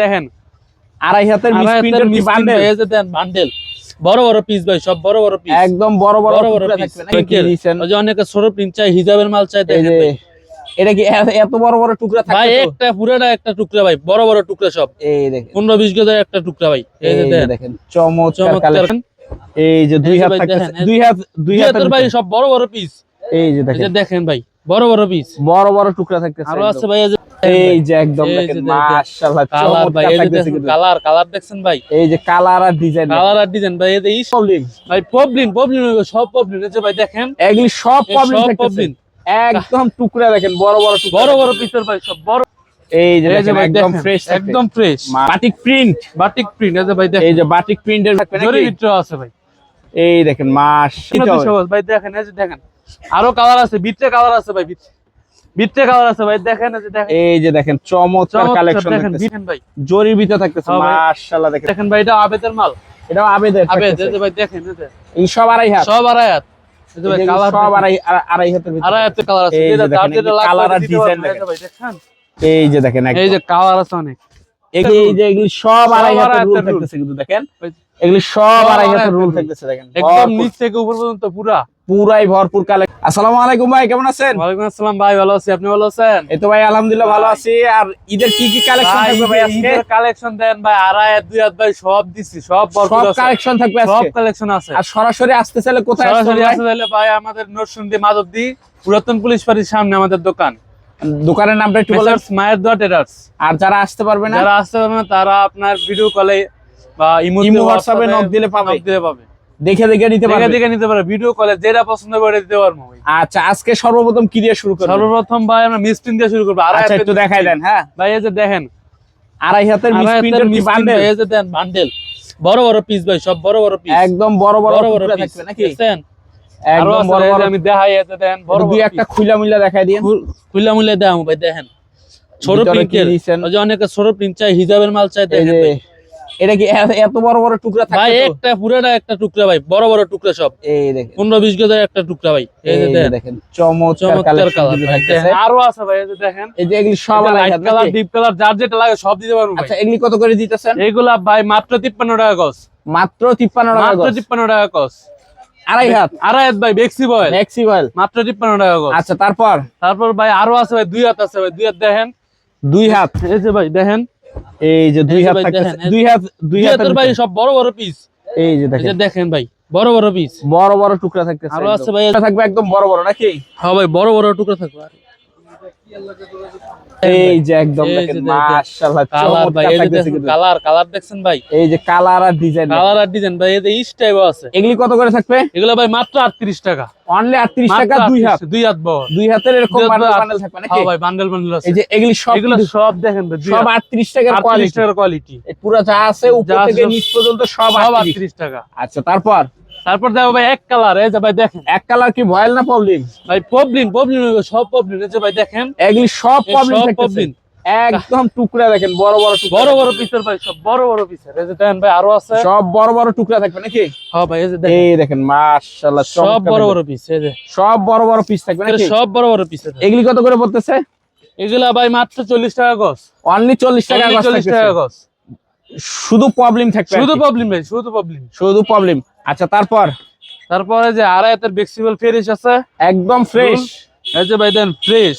দেখেন আড়াই হাতের বান্ডেল ভাই, এই যে দেন বান্ডেল বড় বড় পিস ভাই সব বড় বড় পিস একদম বড় বড় বড় বড় টুকরা পিস থাকবে নাকি? ওই যে অনেকে ছোট প্রিন্ট চাই হিজাবের মাল চাই দেখেন ভাই। এটা কি এত বড় বড় টুকরা ভাই একটা পুরাটা একটা টুকরা ভাই বড় বড় টুকরা সব। এই দেখেন। গজের একটা টুকরা ভাই এই যে দেখেন চমৎকার কালেকশন এই যে দুই এই যে হাত থাকতেছে দুই হাত দুই দুই হাতের হাতের ভাই সব বড় বড় পিস এই যে দেখেন। দেখেন ভাই বড় বড় পিস বড় বড় টুকরা থাকতেছে আরও আছে ভাই এই যে একদম দেখেন। মাশাআল্লাহ কালার। কালার কালার দেখছেন ভাই এই যে কালার আর ডিজাইন কালার আর ডিজাইন ভাই এই প্রবলেম ভাই পবলিন পবলিন সব পবলিন এই যে ভাই দেখেন এগুলি সব প্রবলেম থাকতেছে একদম টুকরা দেখেন বড় বড় টুকরা বড় বড় পিসের ভাই সব বড় এই যে একদম ফ্রেশ একদম fresh batik print batik print এই যে ভাই দেখেন এই যে বাটিক প্রিন্টের জরি ভিতরে আছে ভাই এই দেখেন মাস ভাই দেখেন এই যে দেখেন আরও কালার আছে ভিতরে কালার আছে ভাই ভিতরে ভিতরে কালার আছে ভাই দেখেন এই যে দেখেন। এই যে দেখেন চমৎকার চমৎকার কালেকশন দেখেন ভাই। জরির ভিতরে থাকতেছে মাশাআল্লাহ দেখেন। দেখেন ভাই এটা আবেদের মাল। এটাও আবেদের আবেদ এই থাকতেছে। যে ভাই দেখেন এই এই সব আড়াই হাত। সব যে আড়াই এই দেখেন, এই যে কালার আছে অনেক। এই যে এগুলি সব আড়াই হাতের রুল থাকতেছে কিন্তু দেখেন। এগুলি সব আড়াই হাতের রুল থাকতেছে দেখেন। একদম নিচ থেকে উপর পর্যন্ত পুরা। পুরাই ভরপুর কালেকশন আসসালামু আলাইকুম ভাই কেমন আছেন? ওয়ালাইকুম আসসালাম ভাই ভালো আছি। আপনি ভালো আছেন? এই তো ভাই আলহামদুলিল্লাহ ভালো আছি। আর ঈদের কি কি কালেকশন থাকবে ভাই আজকে? কালেকশন দেন ভাই আড়াই হাত দুই হাত ভাই সব দিছি সব ভরপুর সব কালেকশন থাকবে সব কালেকশন আছে। আর সরাসরি আসতে চাইলে কোথায় আসতে সরাসরি আসতে চাইলে ভাই আমাদের নরসিংদী মাধবদী পুরাতন পুলিশ বাড়ির সামনে আমাদের দোকান। দোকানের নামটা একটু বলেন। দোয়া টেরার্স আর যারা আসতে পারবে না? যারা আসতে পারবে না তারা আপনার ভিডিও কলে বা ইমো হোয়াটসঅ্যাপে দিলে পাবে। দিলে পাবে। দেখে দেখে নিতে পারবে। দেখে নিতে ভিডিও কলে যেটা পছন্দ করে দিতে পারব আচ্ছা আজকে সর্বপ্রথম কি দিয়ে শুরু করব সর্বপ্রথম ভাই আমরা মিসপ্রিন্ট দিয়ে শুরু করব। আড়াই আচ্ছা একটু দেখাই দেন হ্যাঁ। ভাই এই যে দেখেন। আড়াই হাতের মিসপ্রিন্টের কি বান্ডেল এই যে দেন বান্ডেল বড় বড় পিস ভাই সব বড় বড় পিস একদম বড় বড় বড় বড় পিস নাকি? দেখছেন? একদম আছে বড় বড় আমি দেখাই এই দেন বড় দুই একটা খুইলা মুইলা দেখাই দিন ভাই দেখেন। ছোট কি ওই যে অনেকে ছোট প্রিন্ট চাই হিজাবের মাল চাই দেখেন। এটা কি এত বড় বড় টুকরা ভাই একটা পুরাটা একটা টুকরা ভাই বড় বড় টুকরা সব। এই দেখেন। পনেরো বিশ গজের একটা টুকরা ভাই এই যে দেখেন। চমৎকার কালার আরও আছে ভাই এই যে দেখেন। এই যে এগুলি সব লাইট কালার ডিপ কালার যার যেটা লাগে সব দিতে পারব ভাই। আচ্ছা এগুলি কত করে দিতেছেন? এইগুলা ভাই মাত্র তিপ্পান্ন টাকা গজ মাত্র 53 টাকা মাত্র গজ। তিপ্পান্ন টাকা গজ আড়াই হাত? আড়াই হাত ভাই বেক্সি বয়েল ম্যাক্সি অয়েল মাত্র তিপ্পান্ন টাকা গজ আচ্ছা তারপর? তারপর ভাই আরও আছে ভাই দুই হাত আছে ভাই দুই হাত দেখেন। দুই হাত। এই যে ভাই দেখেন। এই যে দুই হাত থাকতেছে দুই হাত দুই হাতের ভাই সব বড় বড় পিস এই যে এই যে দেখেন দেখেন ভাই বড় বড় পিস বড় বড় টুকরা থাকতেছে আরও আছে ভাই। থাকবে একদম বড় বড় নাকি? হ্যাঁ ভাই বড় বড় টুকরা থাকবে। এই যে একদম এই যে দেখেন দেখেন। মাশাআল্লাহ কালার ভাই এই যে থাকতেছে দেখেন কিন্তু। কালার কালার দেখছেন ভাই? এই যে কালার আর ডিজাইন কালার আর ডিজাইন ভাই এই যে ইস টাইপ আছে। এগুলি কত করে থাকবে? এগুলো ভাই মাত্র আটত্রিশ টাকা। অনলি 38 টাকা দুই হাত। দুই হাত বড়। দুই হাতের এরকম বান্ডেল বান্ডেল থাকবে নাকি? হ্যাঁ ভাই বান্ডেল বান্ডেল আছে। এই যে এগুলি সব এগুলো সব দেখেন ভাই দুই সব 38 টাকার 38 কোয়ালিটি টাকার কোয়ালিটি পুরো যা আছে উপর থেকে নিচ পর্যন্ত সব সব 38 আটত্রিশ টাকা। আচ্ছা তারপর? তারপর দেখো ভাই এক কালার এই যে ভাই দেখেন। এক কালার কি ভয়েল না প্রবলেম? ভাই পবলিন পবলিন সব পবলিন এই যে ভাই দেখেন এগুলি সব প্রবলেম সব পবলিন একদম টুকরা দেখেন বড় বড় টুকরা। বড় বড় পিসের ভাই সব বড় বড় পিসের এই যে দেখেন ভাই আরও আছে। সব বড় বড় টুকরা থাকবে নাকি? হ্যাঁ ভাই এই যে দেখেন। এই দেখেন মাশাআল্লাহ সব বড় বড় পিস এই যে। সব বড় বড় পিস থাকবে নাকি? সব বড় বড় পিস এগুলি কত করে পড়তেছে? এগুলা ভাই মাত্র চল্লিশ টাকা গছ অনলি 40 টাকা চল্লিশ থাকতেছে। টাকা গছ শুধু প্রবলেম থাকবে শুধু প্রবলেম ভাই শুধু প্রবলেম শুধু প্রবলেম আচ্ছা তারপর তারপরে যে আড়াই হাতের ফ্লেক্সিবল ফেরিস আছে একদম ফ্রেশ এই যে ভাই দেন ফ্রেশ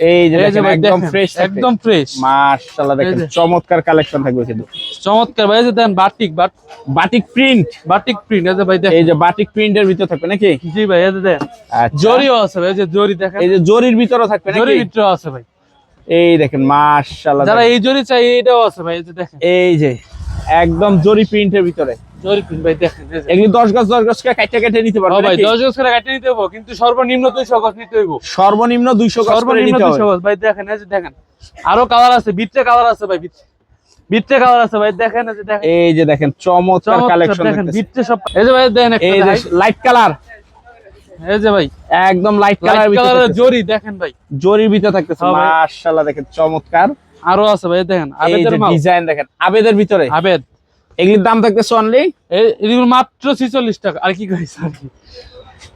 এই যে একদম ফ্রেশ একদম ফ্রেশ মাশাআল্লাহ দেখেন চমৎকার কালেকশন থাকবে কিন্তু চমৎকার ভাই যে then batik but batik print batik print এই যে ভাই দেখেন এই যে বাটিক প্রিন্টের ভিতর থাকবে নাকি জি ভাই এই যে দেন আচ্ছা। জরিও আছে ভাই এই যে জরি দেখেন এই যে জরির ভিতরে থাকবে নাকি ভিতরে আছে ভাই এই দেখেন মাশাআল্লাহ যারা। এই জরি চাই এটাও আছে ভাই এই যে দেখেন এই যে একদম জরি প্রিন্টের ভিতরে। জরি প্রিন্ট ভাই দেখেন এই যে। এগুলি 10 গজ 10 গজ করে কাটতে কেটে নিতে পারবে ভাই গজ করে নিতে হব কিন্তু সর্বনিম্ন দুইশো গজ নিতে হইব। সর্বনিম্ন 200 গজ সর্বনিম্ন নিতে দুইশো হবে। গজ ভাই দেখেন এই যে দেখেন। আরও কালার আছে ভিতরে কালার আছে ভাই ভিতরে। ভিতরে কালার আছে ভাই দেখেন এই যে দেখেন। এই যে দেখেন চমৎকার কালেকশন দেখেন সব এই যে ভাই দেখেন এই যে লাইট কালার এই যে ভাই। একদম লাইট কালার কালারের জরি দেখেন ভাই। জরির ভিতরে থাকতেছে মাশাআল্লাহ দেখেন চমৎকার। আরও আছে ভাই দেখেন আবেদের মাল। ডিজাইন দেখেন আবেদের ভিতরে। আবেদ। এগুলির দাম থাকতেছে অনলি এই- এগুলো মাত্র ছিচল্লিশ টাকা আর কি কইছ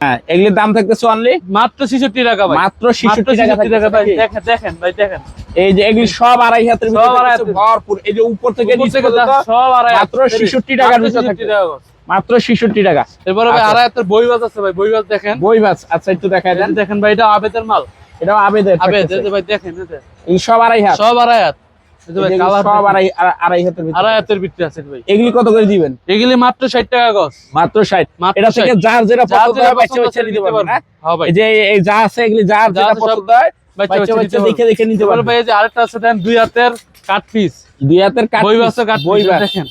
হ্যাঁ এগুলির দাম থাকতেছে অনলি মাত্র 66 টাকা ভাই। মাত্র মাত্র 66 টাকা ভাই দেখেন দেখেন ভাই দেখেন। এই যে এগুলি সব আড়াই হাতের সব ভিতরে আড়াই হাতের। ভরপুর। এই যে উপর থেকে নিচ সব আড়াই মাত্র 66 টাকার ভিতরে 66 থাকবে। টাকা মাত্র 66 টাকা। এরপরে ভাই আচ্ছা। আড়াই হাতের বই আছে ভাই বই বাজ দেখেন। বই মাছ আচ্ছা একটু এই দেন। দেখেন ভাই এটা আবেদের মাল। এটাও আবেদের। এই ভাই দেখেন এই সব আড়াই হাত। সব আড়াই হাত। এগুলি কত করে দিবেন? এগুলি মাত্র 60 টাকা গজ। মাত্র 60 এটা থেকে যার যেটা হয় পারবেন হ্যাঁ? যে যা আছে এগুলি যার যা যেটা আছে সব পছন্দ হয় বাচ্চা বাচ্চা বাচ্চা বাচ্চা নিতে দেখে দেখে নিতে পারবেন। ভাই যে আরেকটা আছে দেন দুই হাতের কাট পিস। দুই হাতের বই বই দেখেন।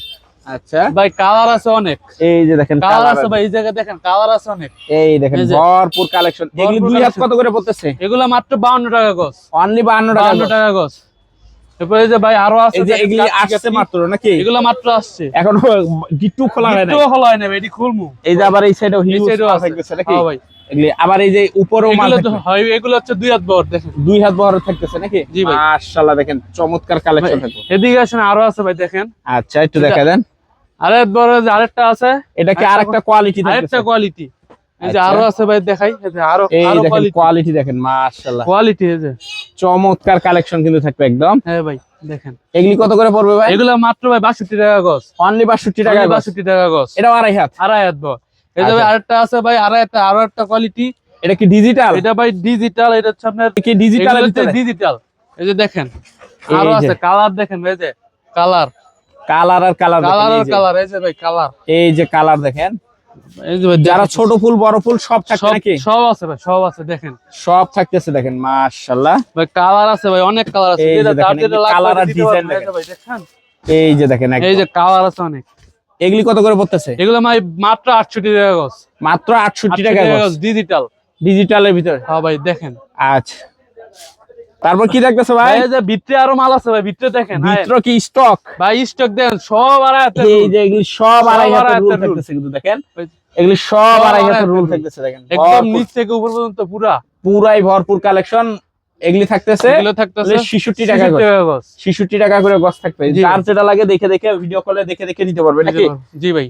আচ্ছা। ভাই কালার আছে অনেক। এই যে দেখেন কালার আছে ভাই এই জায়গায় দেখেন কালার আছে অনেক। এই দেখেন ভরপুর কালেকশন এগুলি দুই হাত কত করে পড়তেছে? এগুলা মাত্র 52 টাকা গজ। অনলি 52 টাকা 52 টাকা গজ। এরপরে যে ভাই আরও আছে যে এগুলি আসছে মাত্র নাকি? এগুলা মাত্র আসছে। এখনও গিট্টু খোলা হয় না একটুও খোলা হয় না ভাই এটি খুলমু। এই যে আবার এই সাইডেও হিউজ আছে। নাকি? হ্যাঁ ভাই। এগুলি আবার এই যে উপরেও মাল এগুলো হয় এগুলো হচ্ছে দুই হাত বড় দেখেন। দুই হাত বহর থাকতেছে নাকি? জি ভাই। মাশাআল্লাহ দেখেন চমৎকার কালেকশন থাকবে। এদিকে আসেন আরও আছে ভাই দেখেন। আচ্ছা একটু দেখা দেন। বড় আরেকটা আছে এটা কি আরেকটা কোয়ালিটি আরেকটা কোয়ালিটি এই যে আচ্ছা। আরও আছে ভাই দেখাই। আরও আরও কোয়ালিটি কোয়ালিটি দেখেন মাশাআল্লাহ। কোয়ালিটি এই যে। চমৎকার কালেকশন কিন্তু থাকবে একদম। হ্যাঁ ভাই দেখেন। এগুলি কত করে পড়বে ভাই? এগুলো মাত্র ভাই 62 টাকা গজ। অনলি 62 টাকা টাকা গজ। 62 টাকা গজ। এটাও আড়াই হাত। আড়াই হাত বড় এই যে আচ্ছা। আরেকটা আছে ভাই আড়াই হাত আরও একটা কোয়ালিটি এটা কি ডিজিটাল এটা ভাই ডিজিটাল এটা হচ্ছে আপনার কি ডিজিটাল ডিজিটাল এই যে দেখেন আরও আছে। কালার দেখেন ভাই যে। কালার কালার আর কালার কালার আর কালার এই যে ভাই কালার এই যে কালার দেখেন। এই যে যারা ছোট ফুল বড় ফুল সব থাকবে সব নাকি? সব আছে ভাই সব আছে দেখেন। সব থাকতেছে দেখেন মাশাআল্লাহ। ভাই কালার আছে ভাই অনেক কালার আছে। এই আর যে দেখেন। এই যে দেখেন এই যে কালার আছে অনেক। এগুলি কত করে পড়তেছে? এগুলো ভাই মাত্র 68 টাকা গজ। মাত্র 68 টাকা গজ। ডিজিটাল ডিজিটালের ভিতরে। হ্যাঁ ভাই দেখেন। আচ্ছা। তারপর কি থাকতেছে ভাই? এই যে ভিতরে আরও মাল আছে ভাই ভিতরে দেখেন। ভিতর কি স্টক ভাই স্টক দেন সব আড়াই আর এই যে এগুলি সব আড়াই আড়াই রুল থাকতেছে কিন্তু দেখেন। এগুলি সব আড়াই হাতের রুল থাকতেছে দেখেন। একদম নিচ থেকে উপর পর্যন্ত পুরা। পুরাই ভরপুর কালেকশন এগুলি থাকতেছে। এগুলো থাকতেছে 66 টাকা করে। 66 টাকা 66 টাকা করে গছ থাকবে। যার। যেটা লাগে দেখে দেখে ভিডিও কলে দেখে দেখে নিতে পারবে নাকি? জি ভাই।